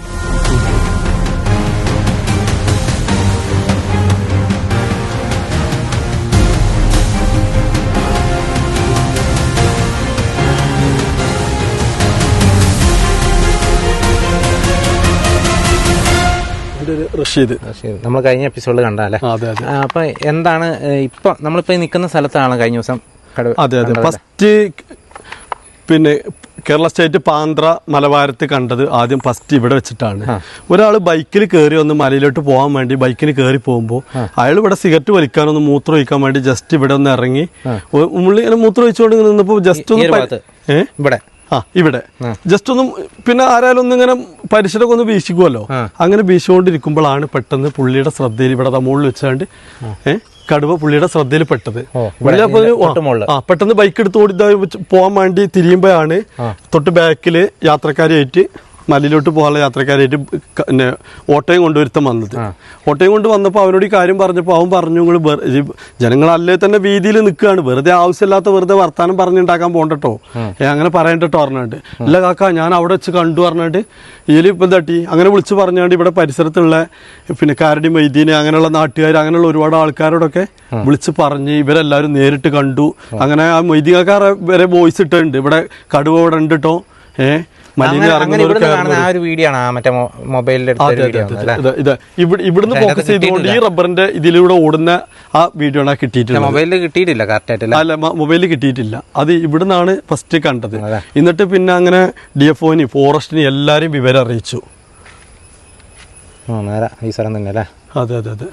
റഷീദ്. ശരി നമ്മൾ കഴിഞ്ഞ എപ്പിസോഡിൽ കണ്ടാലേ അതെ അതെ. അപ്പൊ എന്താണ് ഇപ്പൊ നമ്മളിപ്പോ നിൽക്കുന്ന സ്ഥലത്താണ് കഴിഞ്ഞ ദിവസം അതെ അതെ. ഫസ്റ്റ് പിന്നെ കേരള സ്റ്റേറ്റ് പാന്ത്ര മലബാരത്ത് കണ്ടത് ആദ്യം ഫസ്റ്റ് ഇവിടെ വെച്ചിട്ടാണ്. ഒരാൾ ബൈക്കിൽ കയറി ഒന്ന് മലയിലോട്ട് പോകാൻ വേണ്ടി ബൈക്കിന് കയറി പോകുമ്പോൾ അയാൾ ഇവിടെ സിഗരറ്റ് വലിക്കാനൊന്ന് മൂത്രം ഒഴിക്കാൻ വേണ്ടി ജസ്റ്റ് ഇവിടെ ഒന്ന് ഇറങ്ങി ഉള്ളി ഇങ്ങനെ മൂത്രം ഒഴിച്ചുകൊണ്ട് നിന്നപ്പോൾ ജസ്റ്റ് ഒന്ന് ഇവിടെ. ആ ഇവിടെ. ജസ്റ്റ് ഒന്നും പിന്നെ ആരായാലും ഒന്ന് ഇങ്ങനെ പരിസരമൊക്കെ ഒന്ന് വീശിക്കുമല്ലോ അങ്ങനെ വീശിക്കൊണ്ടിരിക്കുമ്പോഴാണ് പെട്ടെന്ന് പുള്ളിയുടെ ശ്രദ്ധയിൽ ഇവിടെ മുകളിൽ വെച്ചാണ്ട് ഏഹ് കടുവ പുള്ളിയുടെ ശ്രദ്ധയിൽ പെട്ടത്. ആ പെട്ടെന്ന് ബൈക്ക് എടുത്ത് ഓടി പോകാൻ വേണ്ടി തിരിയുമ്പോഴാണ് തൊട്ട് ബാക്കിൽ യാത്രക്കാരായിട്ട് മലയിലോട്ട് പോകാനുള്ള യാത്രക്കാരായിട്ട് പിന്നെ ഓട്ടോയും കൊണ്ടുവരുത്തം വന്നത്. ഓട്ടോയും കൊണ്ട് വന്നപ്പോൾ അവനോട് ഈ കാര്യം പറഞ്ഞപ്പോൾ അവൻ പറഞ്ഞു നിങ്ങൾ ജനങ്ങളല്ലേ തന്നെ വീതിയിൽ നിൽക്കുകയാണ്. വെറുതെ ആവശ്യമില്ലാത്ത വെറുതെ വർത്താനം പറഞ്ഞുണ്ടാക്കാൻ പോകണ്ടട്ടോ ഏ അങ്ങനെ പറയണ്ടട്ടോ പറഞ്ഞിട്ട് ഇല്ല കാക്ക ഞാൻ അവിടെ വെച്ച് കണ്ടു പറഞ്ഞിട്ട് ഇതിൽ ഇപ്പം തട്ടി അങ്ങനെ വിളിച്ച് പറഞ്ഞാണ്ട് ഇവിടെ പരിസരത്തുള്ള പിന്നെ കാരടി മൈദീന് അങ്ങനെയുള്ള നാട്ടുകാർ അങ്ങനെയുള്ള ഒരുപാട് ആൾക്കാരോടൊക്കെ വിളിച്ച് പറഞ്ഞ് ഇവരെല്ലാവരും നേരിട്ട് കണ്ടു. അങ്ങനെ ആ മൈദീനക്കാരെ വരെ വോയിസ് ഇട്ടിട്ടുണ്ട്. ഇവിടെ കടുവ ഇവിടെ ഉണ്ട് കേട്ടോ ഏഹ് കാണുന്ന ആ ഒരു വീഡിയോ ആണ് മറ്റേ മൊബൈലിൽ ഇവിടുന്ന് ഫോക്കസ് ചെയ്തുകൊണ്ട് ഈ റബ്ബറിന്റെ ഇതിലൂടെ ഓടുന്ന ആ വീഡിയോ ആണ് കിട്ടിയിട്ടുള്ളത്. മൊബൈലിൽ കിട്ടിയിട്ടില്ല കറക്റ്റ് അല്ല മൊബൈലിൽ കിട്ടിയിട്ടില്ല. അത് ഇവിടുന്നാണ് ഫസ്റ്റ് കണ്ടത്. എന്നിട്ട് പിന്നെ അങ്ങനെ ഡി എഫ് ഒന് ഫോറസ്റ്റിന് എല്ലാരും വിവരം അറിയിച്ചു. നേരെ ഈ സ്ഥലം തന്നെ അല്ലേ? അതെ അതെ അതെ.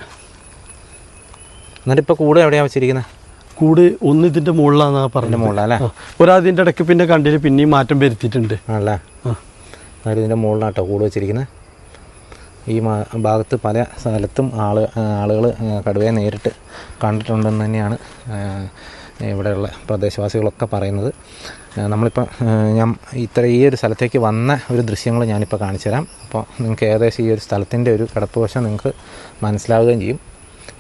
എന്നിട്ട് കൂടെ എവിടെയാ വെച്ചിരിക്കുന്നത് കൂട് ഒന്ന് ഇതിന്റെ മുകളിലാണ് പറഞ്ഞ മുകളിലല്ലേ ഒരാതിന്റെ ഇടയ്ക്ക് പിന്നെ കണ്ടിട്ട് പിന്നെയും മാറ്റം വരുത്തിയിട്ടുണ്ട്. ആണല്ലേ. അതായത് ഇതിന്റെ മുകളിലാട്ടോ കൂട് വെച്ചിരിക്കുന്നത് ഈ ഭാഗത്ത് പല സ്ഥലത്തും ആൾ ആളുകൾ കടുവയെ നേരിട്ട് കണ്ടിട്ടുണ്ടെന്ന് തന്നെയാണ് ഇവിടെയുള്ള പ്രദേശവാസികളൊക്കെ പറയുന്നത്. നമ്മളിപ്പോൾ ഞാൻ ഇത്ര ഈ ഒരു സ്ഥലത്തേക്ക് വന്ന ഒരു ദൃശ്യങ്ങൾ ഞാനിപ്പോൾ കാണിച്ചു തരാം. അപ്പോൾ നിങ്ങൾക്ക് ഏകദേശം ഈ ഒരു സ്ഥലത്തിന്റെ ഒരു കിടപ്പ് വശം നിങ്ങൾക്ക് മനസ്സിലാവുകയും ചെയ്യും.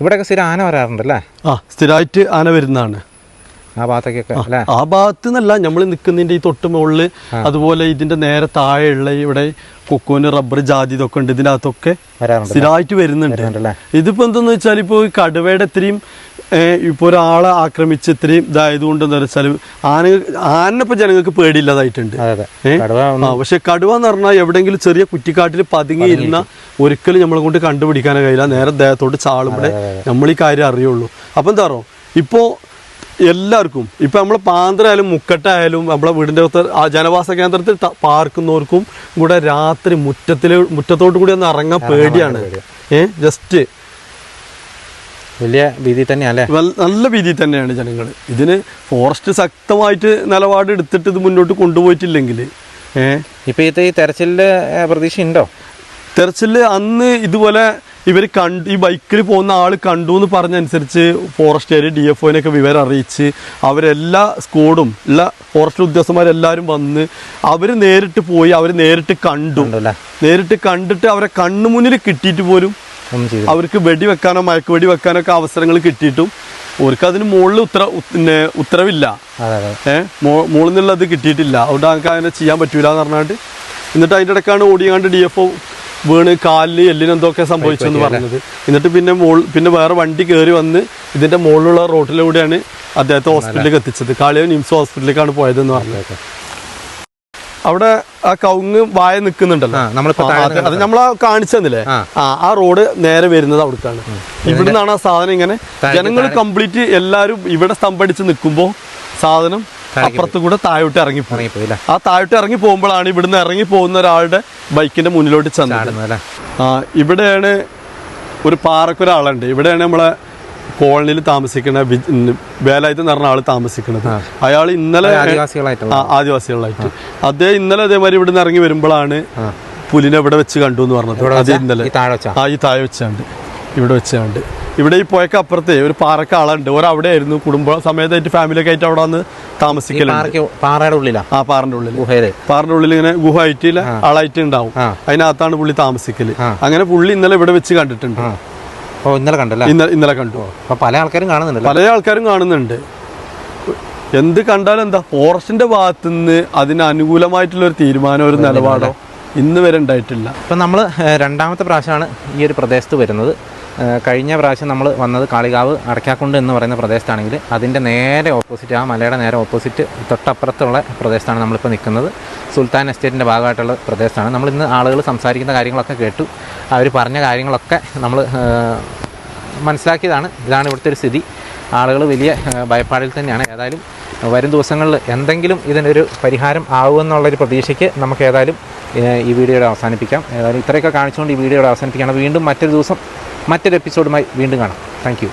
ഇവിടെയൊക്കെ സ്ഥിരം ആന വരാറുണ്ടല്ലേ? ആ സ്ഥിരമായിട്ട് ആന വരുന്നതാണ്. ആ ഭാഗത്തേക്കൊക്കെ അല്ലേ? ആ ഭാഗത്ത് നിന്നല്ല നമ്മൾ നിൽക്കുന്നതിന്റെ ഈ തൊട്ട് മുകളിൽ അതുപോലെ ഇതിന്റെ നേരെ താഴെയുള്ള ഇവിടെ കൊക്കോന് റബ്ബർ ജാതി ഇതൊക്കെ ഉണ്ട്. ഇതിനകത്തൊക്കെ സ്ഥിരമായിട്ട് വരുന്നുണ്ട്. ഇതിപ്പോ എന്തെന്ന് വെച്ചാൽ ഇപ്പൊ ഈ കടുവയുടെ ഇത്രയും ഇപ്പൊ ഒരാളെ ആക്രമിച്ച് ഇത്രയും ഇതായതുകൊണ്ട് എന്താ വെച്ചാൽ ആന ആനപ്പോ ജനങ്ങൾക്ക് പേടിയില്ലാതായിട്ടുണ്ട്. പക്ഷെ കടുവ എന്ന് പറഞ്ഞാൽ എവിടെയെങ്കിലും ചെറിയ കുറ്റിക്കാട്ടിൽ പതുങ്ങിയിരുന്ന ഒരിക്കലും നമ്മളെ കൊണ്ട് കണ്ടുപിടിക്കാൻ കഴിയില്ല. നേരെ ദേഹത്തോട്ട് ചാളുമ്പോഴേ നമ്മൾ ഈ കാര്യം അറിയുള്ളൂ. അപ്പൊ എന്താ പറയുക ഇപ്പോ എല്ലാവർക്കും. ഇപ്പം നമ്മൾ പാന്തരായാലും മുക്കട്ടായാലും നമ്മളെ വീടിന്റെ അകത്ത് ആ ജനവാസ കേന്ദ്രത്തിൽ പാർക്കുന്നവർക്കും കൂടെ രാത്രി മുറ്റത്തിൽ മുറ്റത്തോട്ട് കൂടി ഒന്ന് ഇറങ്ങാൻ പേടിയാണ്. ഏ ജസ്റ്റ് വലിയ ഭീതി തന്നെയല്ലേ? നല്ല ഭീതി തന്നെയാണ് ജനങ്ങൾ ഇതിന് ഫോറസ്റ്റ് ശക്തമായിട്ട് നിലപാട് എടുത്തിട്ട് ഇത് മുന്നോട്ട് കൊണ്ടുപോയിട്ടില്ലെങ്കിൽ ഏഹ് ഇപ്പം ഇത് ഈ തെരച്ചിലിന്റെ പ്രതീക്ഷ ഉണ്ടോ തെരച്ചിൽ അന്ന് ഇതുപോലെ ഇവർ കണ്ട് ഈ ബൈക്കിൽ പോകുന്ന ആൾ കണ്ടു എന്ന് പറഞ്ഞനുസരിച്ച് ഫോറസ്റ്റുകാർ ഡി എഫ് ഒനൊക്കെ വിവരം അറിയിച്ച് അവരെല്ലാ സ്ക്വാഡും ഉള്ള ഫോറസ്റ്റ് ഉദ്യോഗസ്ഥന്മാരെല്ലാവരും വന്ന് അവർ നേരിട്ട് പോയി അവർ നേരിട്ട് കണ്ടു. നേരിട്ട് കണ്ടിട്ട് അവരെ കണ്ണു മുന്നിൽ കിട്ടിയിട്ട് പോലും അവർക്ക് വെടി വെക്കാനോ മയക്കുവെടി വെക്കാനോ ഒക്കെ അവസരങ്ങൾ കിട്ടിയിട്ടും അവർക്ക് അതിന് മുകളിൽ ഉത്തര പിന്നെ ഉത്തരവില്ല. ഏഹ് മുകളിൽ നിന്നുള്ളത് കിട്ടിയിട്ടില്ല. അതുകൊണ്ട് നമുക്ക് അങ്ങനെ ചെയ്യാൻ പറ്റൂല എന്ന് പറഞ്ഞിട്ട് എന്നിട്ട് അതിന്റെ ഇടയ്ക്കാണ് ഓടിയാണ്ട് ഡി എഫ് ഒ വീണ് കാലിന് എല്ലിന് എന്തൊക്കെ സംഭവിച്ചു എന്ന് പറഞ്ഞത്. എന്നിട്ട് പിന്നെ മോൾ പിന്നെ വേറെ വണ്ടി കയറി വന്ന് ഇതിന്റെ മുകളിലുള്ള റോട്ടിലൂടെയാണ് അദ്ദേഹത്തെ ഹോസ്പിറ്റലിലേക്ക് എത്തിച്ചത്. കാളിയോ നിംസ് ഹോസ്പിറ്റലിലേക്കാണ് പോയതെന്ന് പറഞ്ഞത് അവിടെ ആ കവുങ്ങ് വായ നിൽക്കുന്നുണ്ടല്ലോ. അത് നമ്മളാ നമ്മൾ കാണിച്ചു തന്നില്ലേ ആ. ആ ആ റോഡ് നേരെ വരുന്നത് അവിടേക്കാണ്. ഇവിടുന്നാണ് ആ സാധനം ഇങ്ങനെ ജനങ്ങൾ കംപ്ലീറ്റ് എല്ലാരും ഇവിടെ സ്തംഭടിച്ച് നിൽക്കുമ്പോൾ സാധനം അപ്പുറത്ത് കൂടെ താഴോട്ട് ഇറങ്ങിപ്പോയി ഇറങ്ങിപ്പോയി അല്ലേ? ആ താഴോട്ട് ഇറങ്ങി പോകുമ്പോഴാണ് ഇവിടുന്ന് ഇറങ്ങി പോകുന്ന ഒരാളുടെ ബൈക്കിന്റെ മുന്നിലോട്ട് അല്ലേ? ആ ഇവിടെയാണ് ഒരു പാറക്കൊരാളുണ്ട് ഇവിടെയാണ് നമ്മളെ കോളനിയിൽ താമസിക്കുന്ന വേലായുധം എന്ന് പറഞ്ഞ ആൾ താമസിക്കുന്നത്. അയാൾ ഇന്നലെ ആദിവാസികളായിട്ട്. അദ്ദേഹം ഇന്നലെ അതേമാതിരി ഇവിടുന്ന് ഇറങ്ങി വരുമ്പോഴാണ് പുലിനെ ഇവിടെ വെച്ച് കണ്ടു എന്ന് പറഞ്ഞത്. അത് ഇന്നലെ. ആ ഈ താഴെ വെച്ചാണ്ട്. ഇവിടെ വെച്ചാണ്ട്. ഇവിടെ ഈ പോയക്ക് അപ്പുറത്തെ ഒരു പാറക്ക ആളുണ്ട്. ഒരവിടെ ആയിരുന്നു കുടുംബ സമേതമായിട്ട് ഫാമിലിയൊക്കെ ആയിട്ട് അവിടെ വന്ന് താമസിക്കലുണ്ട്. പാറയുടെ ഉള്ളിലാണ് ആ പാറിന്റെ ഉള്ളിൽ ഗുഹയിൽ പാറിന്റെ ഉള്ളിൽ ഇങ്ങനെ ഗുഹ ആയിട്ട് ആളായിട്ട് ഉണ്ടാവും. അതിനകത്താണ് പുള്ളി താമസിക്കൽ. അങ്ങനെ പുള്ളി ഇന്നലെ ഇവിടെ വെച്ച് കണ്ടിട്ടുണ്ട്. ഓ ഇന്നലെ കണ്ടല്ലേ? ഇന്നലെ ഇന്നലെ കണ്ടു. പല ആൾക്കാരും കാണുന്നുണ്ട് പല ആൾക്കാരും കാണുന്നുണ്ട്. എന്ത് കണ്ടാലും എന്താ ഫോറസ്റ്റിന്റെ ഭാഗത്തു നിന്ന് അതിന് അനുകൂലമായിട്ടുള്ള ഒരു തീരുമാനം ഒരു നിലപാടോ ഇന്ന് വരെ ഉണ്ടായിട്ടില്ല. ഇപ്പം നമ്മൾ രണ്ടാമത്തെ പ്രാവശ്യമാണ് ഈ ഒരു പ്രദേശത്ത് വരുന്നത്. കഴിഞ്ഞ പ്രാവശ്യം നമ്മൾ വന്നത് കാളികാവ് അടയ്ക്കാക്കുണ്ട് എന്ന് പറയുന്ന പ്രദേശത്താണെങ്കിൽ അതിന്റെ നേരെ ഓപ്പോസിറ്റ് ആ മലയുടെ നേരെ ഓപ്പോസിറ്റ് തൊട്ടപ്പുറത്തുള്ള പ്രദേശത്താണ് നമ്മളിപ്പോൾ നിൽക്കുന്നത്. സുൽത്താൻ എസ്റ്റേറ്റിന്റെ ഭാഗമായിട്ടുള്ള പ്രദേശത്താണ്. നമ്മൾ ഇന്ന് ആളുകൾ സംസാരിക്കുന്ന കാര്യങ്ങളൊക്കെ കേട്ടു. അവർ പറഞ്ഞ കാര്യങ്ങളൊക്കെ നമ്മൾ മനസ്സിലാക്കിയതാണ്. ഇതാണ് ഇവിടുത്തെ ഒരു സ്ഥിതി. ആളുകൾ വലിയ ഭയപ്പാടിൽ തന്നെയാണ്. ഏതായാലും വരും ദിവസങ്ങളിൽ എന്തെങ്കിലും ഇതിനൊരു പരിഹാരം ആവുമെന്നുള്ളൊരു പ്രതീക്ഷയ്ക്ക് നമുക്ക് ഏതായാലും ഈ വീഡിയോയുടെ അവസാനിപ്പിക്കാം. ഏതായാലും ഇത്രയൊക്കെ കാണിച്ചുകൊണ്ട് ഈ വീഡിയോയുടെ അവസാനിപ്പിക്കുകയാണ്. വീണ്ടും മറ്റൊരു ദിവസം മറ്റൊരു എപ്പിസോഡുമായി വീണ്ടും കാണാം. താങ്ക്